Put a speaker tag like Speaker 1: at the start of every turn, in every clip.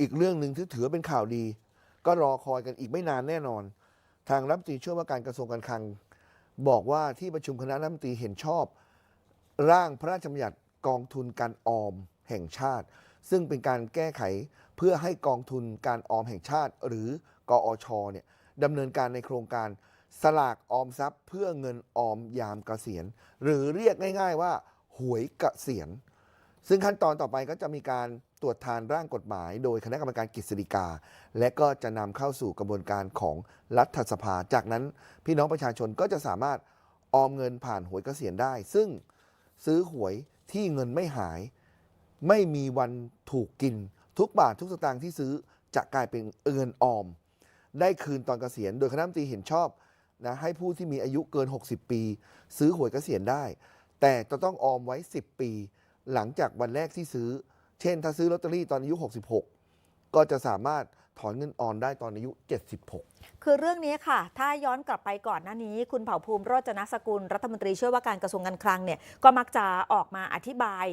Speaker 1: อีกเรื่องหนึ่งที่ถือว่าเป็นข่าวดี ก็รอคอยกันอีกไม่นานแน่นอน ทางรัฐมนตรีช่วยว่าการกระทรวงการคลัง บอกว่าที่ประชุมคณะรัฐมนตรีเห็นชอบ ร่างพระราชบัญญัติกองทุนการออมแห่งชาติ ซึ่งเป็นการแก้ไขเพื่อให้กองทุนการออมแห่งชาติ หรือกอชเนี่ยดำเนินการในโครงการสลากออมทรัพย์ เพื่อเงินออมยามเกษียณ หรือเรียกง่าย ๆ ว่าหวยเกษียณ ซึ่งขั้นตอนต่อไปก็จะมีการ ตรวจทานร่างกฎหมาย โดยคณะกรรมการกฤษฎีกา และก็จะนำเข้าสู่กระบวนการของรัฐสภา จากนั้นพี่น้องประชาชนก็จะสามารถออมเงินผ่านหวยเกษียณได้ ซึ่งซื้อหวยที่เงินไม่หาย ไม่มีวันถูกกิน ทุกบาททุกสตางค์ที่ซื้อจะกลายเป็นเงินออม ได้คืนตอนเกษียณ โดยคณะรัฐมนตรีเห็นชอบนะให้ผู้ที่มีอายุเกิน 60 ปี ซื้อหวยเกษียณได้ แต่จะต้องออมไว้ 10 ปี หลังจากวันแรกที่ซื้อ เช่น ถ้าซื้อลอตเตอรี่ตอนอายุ 66 ก็จะสามารถถอนเงินออมได้ตอนอายุ 76
Speaker 2: คือเรื่องนี้ค่ะ ถ้าย้อนกลับไปก่อนหน้านี้ คุณเผ่าภูมิโรจนสกุล รัฐมนตรีช่วยว่าการกระทรวงการคลังเนี่ย ก็มักจะออกมาอธิบาย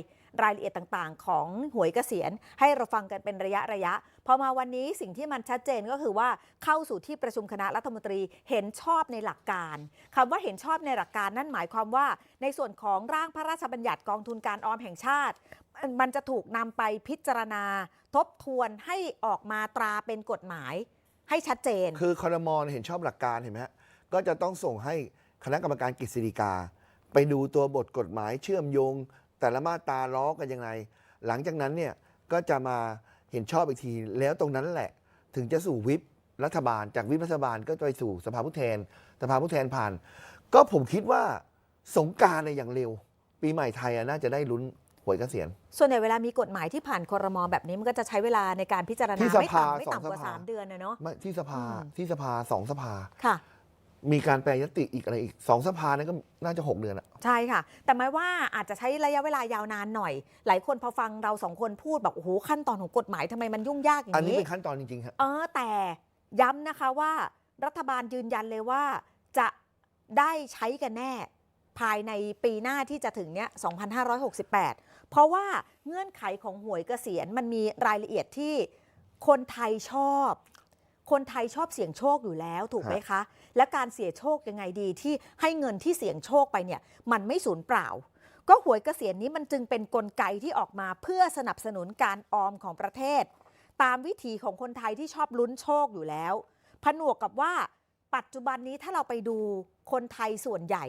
Speaker 2: รายละเอียดต่างๆ ของหวยเกษียณ ให้เราฟังกันเป็นระยะระยะ พอมาวันนี้สิ่งที่มันชัดเจนก็คือว่าเข้าสู่ที่ประชุมคณะรัฐมนตรีเห็นชอบในหลักการคำว่าเห็นชอบในหลักการนั่นหมายความว่า ในส่วนของร่างพระราชบัญญัติกองทุนการออมแห่งชาติ มันจะถูกนำไปพิจารณา ทบทวนให้ออกมาตราเป็นกฎหมาย ให้ชัดเจน
Speaker 1: คือคอรมอเห็นชอบหลักการเห็นไหมฮะก็จะต้องส่งให้คณะกรรมการกฤษฎีกา ไปดูตัวบทกฎหมายเชื่อมโยง แต่ละมาตราล้อกันยังไง หลังจากนั้นเนี่ยก็จะมาเห็นชอบอีกที แล้วตรงนั้นแหละ ถึงจะสู่วิปรัฐบาล จากวิปรัฐบาลก็ไปสู่สภาผู้แทน สภาผู้แทนผ่าน ก็ผมคิดว่าสงกรารในยอย่างเร็ว ปีใหม่ไทยอะน่าจะได้ลุ้น หวยเกษียณ
Speaker 2: ส่วนใหญ่เวลามีกฎหมายที่ผ่านคอรมอแบบนี้มันก็จะใช้เวลาในการพิจารณา
Speaker 1: ที่ส
Speaker 2: ไม่
Speaker 1: ภา
Speaker 2: ต่ำไม่
Speaker 1: สอง
Speaker 2: ต่ำกว่า
Speaker 1: สภา
Speaker 2: 3เดือนนะเนาะ
Speaker 1: ไม่ที่สภา
Speaker 2: อืม
Speaker 1: ที่สภาสองสภา
Speaker 2: ค่ะ
Speaker 1: มีการแปลยติอีกอะไรอีกสองสภานั้นก็น่าจะหกเดือนอะ
Speaker 2: ใช่ค่ะ แต่หมายว่าอาจจะใช้ระยะเวลายาวนานหน่อย หลายคนพอฟังเราสองคนพูดแบบโอ้โหขั้นตอนของกฎหมายทำไมมันยุ่งยากอย่า
Speaker 1: อัน
Speaker 2: ง
Speaker 1: นี้
Speaker 2: นี้
Speaker 1: เป็นขั้นตอนจริงๆฮะ
Speaker 2: เออแต่ย้ำนะคะว่ารัฐบาลยืนยันเลยว่าจะได้ใช้กันแน่ ภายในปีหน้าที่จะถึงเนี้ย 2568 เพราะว่าเงื่อนไขของหวยเกษียณมันมีรายละเอียดที่คนไทยชอบ คนไทยชอบเสี่ยงโชคอยู่แล้วถูกไหมคะ และการเสี่ยงโชคยังไงดีที่ให้เงินที่เสี่ยงโชคไปเนี่ยมันไม่สูญเปล่า ก็หวยเกษียณนี้มันจึงเป็นนกลไกที่ออกมาเพื่อสนับสนุนการออมของประเทศ ตามวิถีของคนไทยที่ชอบลุ้นโชคอยู่แล้ว ผนวกกับว่าปัจจุบันนี้ถ้าเราไปดูคนไทยส่วนใหญ่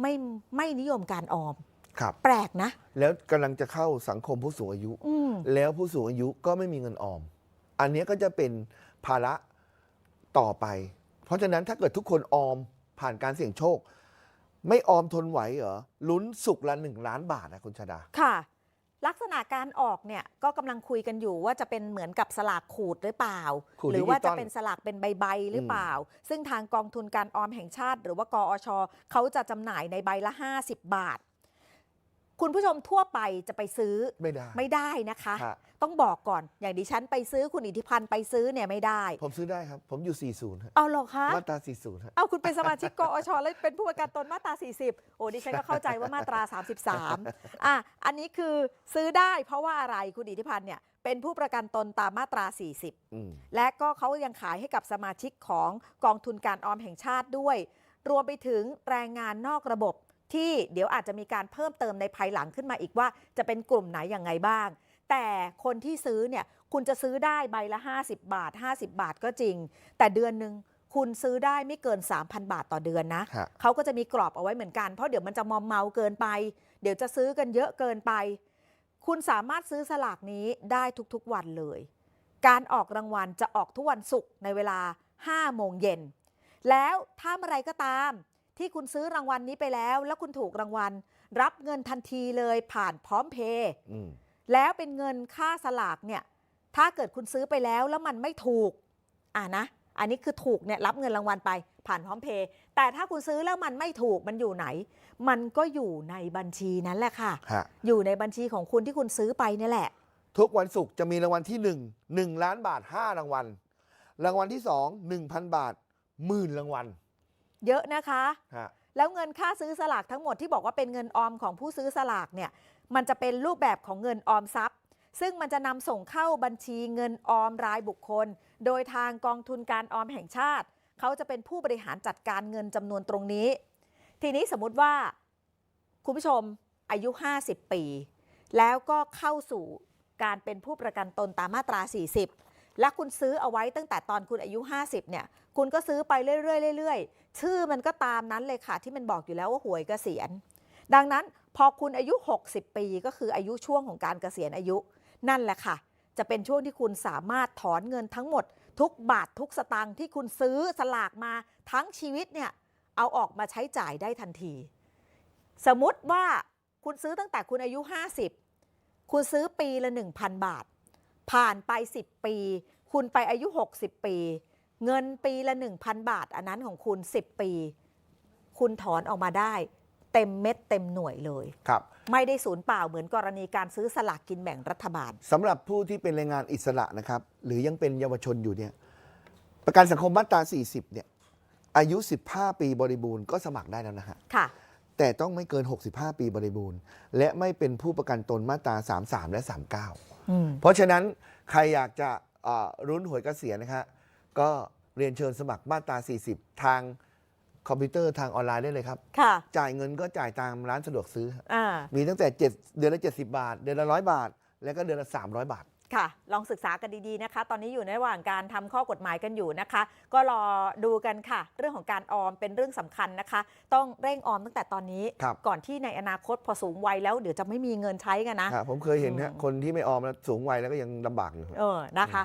Speaker 2: ไม่ไม่นิยมการออม
Speaker 1: ครับ
Speaker 2: แปลกนะ
Speaker 1: แล้วกำลังจะเข้าสังคมผู้สูงอายุ
Speaker 2: อืม
Speaker 1: แล้วผู้สูงอายุก็ไม่มีเงินออม อันเนี้ยก็จะเป็นภาระต่อไป เพราะฉะนั้นถ้าเกิดทุกคนออมผ่านการเสี่ยงโชค ไม่ออมทนไหวเหรอ ลุ้นสุกละหนึ่งล้านบาทนะคุณชาดา
Speaker 2: ค่ะ ลักษณะการออกเนี่ยก็กำลังคุยกันอยู่ว่าจะเป็นเหมือนกับสลากขูดหรือเปล่า
Speaker 1: ขูด
Speaker 2: หรือว่า
Speaker 1: ดิจิตอล
Speaker 2: จะเป็นสลากเป็นใบๆหรือเปล่า ซึ่งทางกองทุนการออมแห่งชาติ หรือว่ากอชเขาจะจำหน่ายในใบละ 50 บาท คุณผู้ชมทั่วไปจะไปซื้อ
Speaker 1: ไม่ได้
Speaker 2: ไม่ได้นะคะ
Speaker 1: ฮะ
Speaker 2: ต้องบอกก่อนอย่างดิฉันไปซื้อคุณอิทธิพันธ์ไปซื้อเนี่ยไม่ได้
Speaker 1: ผมซื้อได้ครับ ผมอยู่ 40ฮะ
Speaker 2: เอาเหรอคะ
Speaker 1: มาตรา40ฮะ
Speaker 2: เอาคุณเป็นสมาชิกกอชแล้วเป็นผู้ประกันตนมาตรา 40 โอ้ดิฉันก็เข้าใจว่ามาตรา 33อะอันนี้คือซื้อได้เพราะว่าอะไรคุณอิทธิพันธ์เนี่ยเป็นผู้ประกันตนตามมาตรา 40
Speaker 1: อืม
Speaker 2: และก็เขายังขายให้กับสมาชิกของกองทุนการออมแห่งชาติด้วย รวมไปถึงแรงงานนอกระบบ ที่เดี๋ยวอาจจะมีการเพิ่มเติมในภายหลังขึ้นมาอีกว่า จะเป็นกลุ่มไหนอย่างไงบ้าง แต่คนที่ซื้อเนี่ยคุณจะซื้อได้ใบละ 50 บาท 50 บาทก็จริง แต่เดือนหนึ่งคุณซื้อได้ไม่เกิน 3,000 บาทต่อเดือนนะ
Speaker 1: ฮะ
Speaker 2: เขาก็จะมีกรอบเอาไว้เหมือนกัน เพราะเดี๋ยวมันจะมอมเมาเกินไป เดี๋ยวจะซื้อกันเยอะเกินไป คุณสามารถซื้อสลากนี้ได้ทุกๆวันเลย การออกรางวัลจะออกทุกวันศุกร์ในเวลา5โมงเย็น แล้วถ้าเมื่อไรก็ตาม ที่คุณซื้อรางวัลนี้ไปแล้ว แล้วคุณถูกรางวัล รับเงินทันทีเลยผ่านพร้อมเพย์
Speaker 1: อืม
Speaker 2: แล้วเป็นเงินค่าสลากเนี่ย ถ้าเกิดคุณซื้อไปแล้วแล้วมันไม่ถูก อ่านะ อันนี้คือถูกเนี่ยรับเงินรางวัลไปผ่านพร้อมเพย์แต่ถ้าคุณซื้อแล้วมันไม่ถูกมันอยู่ไหน มันก็อยู่ในบัญชีนั้นแหละค่ะ
Speaker 1: ฮะ
Speaker 2: อยู่ในบัญชีของคุณที่คุณซื้อไปเนี่ยแหละ
Speaker 1: ทุกวันศุกร์จะมีรางวัลที่1 1ล้านบาท 5 รางวัล รางวัลที่ 2 1,000 บาทหมื่นรางวัล
Speaker 2: เยอะนะคะ
Speaker 1: ฮะ
Speaker 2: แล้วเงินค่าซื้อสลากทั้งหมดที่บอกว่าเป็นเงินออมของผู้ซื้อสลากเนี่ยมันจะเป็นรูปแบบของเงินออมทรัพย์ ซึ่งมันจะนำส่งเข้าบัญชีเงินออมรายบุคคล โดยทางกองทุนการออมแห่งชาติ เขาจะเป็นผู้บริหารจัดการเงินจำนวนตรงนี้ ทีนี้สมมุติว่าคุณผู้ชมอายุ 50 ปี แล้วก็เข้าสู่การเป็นผู้ประกันตนตามมาตรา 40 และคุณซื้อเอาไว้ตั้งแต่ตอนคุณอายุ 50 เนี่ย คุณก็ซื้อไปเรื่อยๆเรื่อยๆ ชื่อมันก็ตามนั้นเลยค่ะ ที่มันบอกอยู่แล้วว่าหวยเกษียณ ดังนั้นพอคุณอายุ 60 ปีก็คืออายุช่วงของการเกษียณอายุ นั่นแหละค่ะ จะเป็นช่วงที่คุณสามารถถอนเงินทั้งหมด ทุกบาททุกสตางค์ที่คุณซื้อสลากมาทั้งชีวิตเนี่ยเอาออกมาใช้จ่ายได้ทันที สมมติว่าคุณซื้อตั้งแต่คุณอายุ 50 คุณซื้อปีละ 1,000 บาท ผ่านไป 10 ปี คุณไปอายุ 60 ปี เงินปีละ 1,000 บาท อันนั้นของคุณ 10 ปี คุณถอนออกมาได้ เต็มเม็ดเต็มหน่วยเลย
Speaker 1: ครับ
Speaker 2: ไม่ได้สูญเปล่าเหมือนกรณีการซื้อสลากกินแบ่งรัฐบาล
Speaker 1: สำหรับผู้ที่เป็นแรงงานอิสระนะครับ หรือยังเป็นเยาวชนอยู่เนี่ยประกันสังคมมาตรา 40 เนี่ยอายุ 15 ปีบริบูรณ์ก็สมัครได้แล้วนะฮะ
Speaker 2: ค่ะ
Speaker 1: แต่ต้องไม่เกิน 65 ปีบริบูรณ์ และไม่เป็นผู้ประกันตนมาตรา 33 และ 39
Speaker 2: อืม
Speaker 1: เพราะฉะนั้นใครอยากจะเอ่อรุ้นหวยเกษียณนะฮะก็เรียนเชิญสมัครมาตรา 40 ทางคอมพิวเตอร์ทางออนไลน์ได้เลยครับ
Speaker 2: ค่ะ
Speaker 1: จ่ายเงินก็จ่ายตามร้านสะดวกซื้อฮะ
Speaker 2: อ่า
Speaker 1: มีตั้งแต่ 7 เดือนละ 70 บาท เดือนละ 100 บาท แล้วก็เดือนละ 300 บาท
Speaker 2: ค่ะ ลองศึกษากันดีๆนะคะ ตอนนี้อยู่ในระหว่างการทำข้อกฎหมายกันอยู่นะคะ ก็รอดูกันค่ะ เรื่องของการออมเป็นเรื่องสำคัญนะคะ ต้องเร่งออมตั้งแต่ตอนนี้
Speaker 1: ครับ
Speaker 2: ก่อนที่ในอนาคตพอสูงวัยแล้วเดี๋ยวจะไม่มีเงินใช้กันนะ
Speaker 1: ครับผมเคยเห็นฮะ
Speaker 2: อืม
Speaker 1: คนที่ไม่ออมแล้วสูงวัยแล้วก็ยังลำบากอยู่
Speaker 2: เออ นะคะ